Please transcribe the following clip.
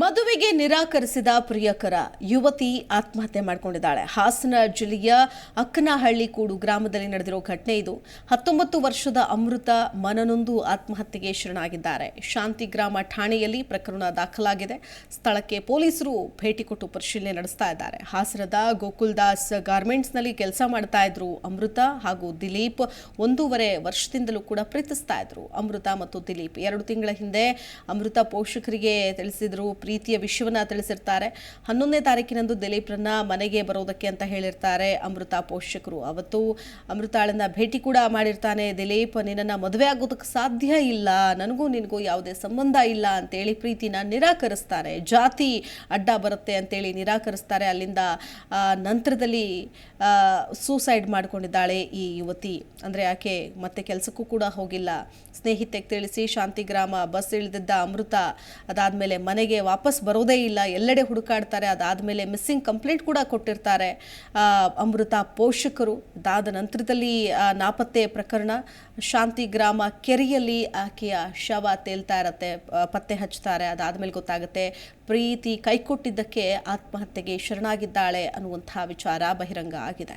ಮದುವೆಗೆ ನಿರಾಕರಿಸಿದ ಪ್ರಿಯಕರ ಯುವತಿ ಆತ್ಮಹತ್ಯೆ ಮಾಡಿಕೊಂಡಿದ್ದಾಳೆ. ಹಾಸನ ಜಿಲ್ಲೆಯ ಅಕ್ಕನಹಳ್ಳಿ ಕೂಡು ಗ್ರಾಮದಲ್ಲಿ ನಡೆದಿರೋ ಘಟನೆ ಇದು. ಹತ್ತೊಂಬತ್ತು ವರ್ಷದ ಅಮೃತ ಮನನೊಂದು ಆತ್ಮಹತ್ಯೆಗೆ ಶರಣಾಗಿದ್ದಾರೆ. ಶಾಂತಿ ಗ್ರಾಮ ಠಾಣೆಯಲ್ಲಿ ಪ್ರಕರಣ ದಾಖಲಾಗಿದೆ. ಸ್ಥಳಕ್ಕೆ ಪೊಲೀಸರು ಭೇಟಿ ಕೊಟ್ಟು ಪರಿಶೀಲನೆ ನಡೆಸ್ತಾ ಇದ್ದಾರೆ. ಹಾಸನದ ಗೋಕುಲ್ದಾಸ್ ಗಾರ್ಮೆಂಟ್ಸ್ನಲ್ಲಿ ಕೆಲಸ ಮಾಡ್ತಾ ಇದ್ರು ಅಮೃತ ಹಾಗೂ ದಿಲೀಪ್ ಒಂದೂವರೆ ವರ್ಷದಿಂದಲೂ ಕೂಡ ಪ್ರೀತಿಸ್ತಾ ಇದ್ರು. ಅಮೃತ ಮತ್ತು ದಿಲೀಪ್ ಎರಡು ತಿಂಗಳ ಹಿಂದೆ ಅಮೃತ ಪೋಷಕರಿಗೆ ತಿಳಿಸಿದ್ರು. ಪ್ರೀತಿಯ ವಿಷಯವನ್ನು ತಿಳಿಸಿರ್ತಾರೆ. ಹನ್ನೊಂದನೇ ತಾರೀಕಿನಂದು ದಿಲೀಪ್ರನ್ನ ಮನೆಗೆ ಬರೋದಕ್ಕೆ ಅಂತ ಹೇಳಿರ್ತಾರೆ ಅಮೃತ ಪೋಷಕರು. ಅವತ್ತು ಅಮೃತಾಳನ್ನ ಭೇಟಿ ಕೂಡ ಮಾಡಿರ್ತಾನೆ. ದಿಲೀಪ್, ನಿನ್ನನ್ನು ಮದುವೆ ಆಗೋದಕ್ಕೆ ಸಾಧ್ಯ ಇಲ್ಲ. ನನಗೂ ನಿನಗೂ ಯಾವುದೇ ಸಂಬಂಧ ಇಲ್ಲ ಅಂತೇಳಿ ಪ್ರೀತಿನ ನಿರಾಕರಿಸ್ತಾನೆ ಜಾತಿ ಅಡ್ಡ ಬರುತ್ತೆ ಅಂತೇಳಿ ನಿರಾಕರಿಸ್ತಾರೆ. ಅಲ್ಲಿಂದ ನಂತರದಲ್ಲಿ ಸೂಸೈಡ್ ಮಾಡ್ಕೊಂಡಿದ್ದಾಳೆ ಈ ಯುವತಿ. ಅಂದರೆ ಆಕೆ ಮತ್ತೆ ಕೆಲಸಕ್ಕೂ ಕೂಡ ಹೋಗಿಲ್ಲ. ಸ್ನೇಹಿತೆಗೆ ತಿಳಿಸಿ ಶಾಂತಿಗ್ರಾಮ ಬಸ್ ಇಳಿದಿದ್ದ ಅಮೃತ ಅದಾದಮೇಲೆ ಮನೆಗೆ ವಾಪಸ್ ಬರೋದೇ ಇಲ್ಲ, ಎಲ್ಲೆಡೆ ಹುಡುಕಾಡ್ತಾರೆ, ಅದಾದಮೇಲೆ ಮಿಸ್ಸಿಂಗ್ ಕಂಪ್ಲೇಂಟ್ ಕೂಡ ಕೊಟ್ಟಿರ್ತಾರೆ. ಅಮೃತ ಪೋಷಕರು, ಅದಾದ ನಂತರದಲ್ಲಿ ನಾಪತ್ತೆ ಪ್ರಕರಣ, ಶಾಂತಿ ಗ್ರಾಮ ಕೆರೆಯಲ್ಲಿ ಆಕೆಯ ಶವ ತೇಲ್ತಾ ಇರತ್ತೆ ಪತ್ತೆ ಹಚ್ತಾರೆ ಅದಾದಮೇಲೆ ಗೊತ್ತಾಗುತ್ತೆ ಪ್ರೀತಿ ಕೈಕೊಟ್ಟಿದ್ದಕ್ಕೆ ಆತ್ಮಹತ್ಯೆಗೆ ಶರಣಾಗಿದ್ದಾಳೆ ಅನ್ನುವಂಥ ವಿಚಾರ ಬಹಿರಂಗ ಆಗಿದೆ.